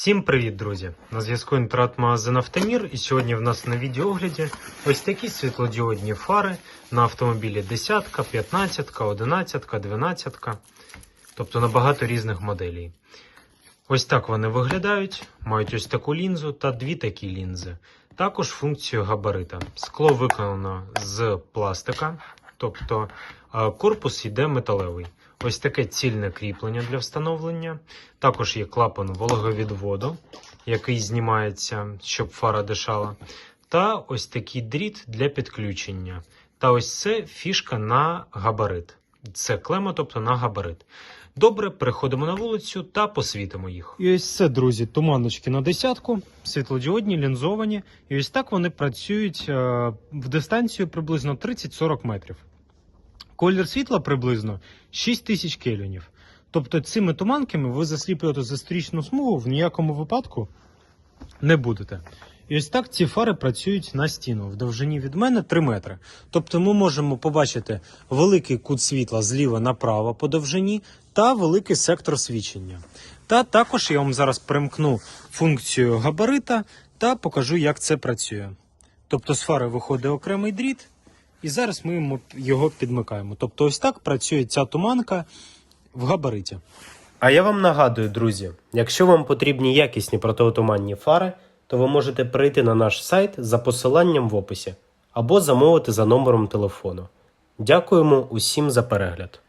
Всім привіт, друзі! На зв'язку інтернет-магазин Автомір, і сьогодні в нас на відеоогляді ось такі світлодіодні фари на автомобілі 10, 15, 11, 12, тобто на багато різних моделей. Ось так вони виглядають, мають ось таку лінзу та дві такі лінзи. Також функцію габарита. Скло виконано з пластика, тобто е, корпус йде металевий. Ось таке цільне кріплення для встановлення. Також є клапан вологовідводу, який знімається, щоб фара дишала. Та ось такий дріт для підключення. Та ось це фішка на габарит. Це клема, тобто на габарит. Добре, переходимо на вулицю та посвітимо їх. І ось це, друзі, туманочки на десятку, світлодіодні, лінзовані. І ось так вони працюють е, в дистанцію приблизно 30-40 метрів. Колір світла приблизно 6 тисяч кельвінів. Тобто цими туманками ви засліплювати зустрічну смугу в ніякому випадку не будете. І ось так ці фари працюють на стіну в довжині від мене 3 метри. Тобто ми можемо побачити великий кут світла зліва направо по довжині та великий сектор свічення. Та також я вам зараз примкну функцію габарита та покажу, як це працює. Тобто з фари виходить окремий дріт, і зараз ми його підмикаємо. Тобто, ось так працює ця туманка в габариті. А я вам нагадую, друзі, якщо вам потрібні якісні протиотуманні фари, то ви можете перейти на наш сайт за посиланням в описі або замовити за номером телефону. Дякуємо усім за перегляд.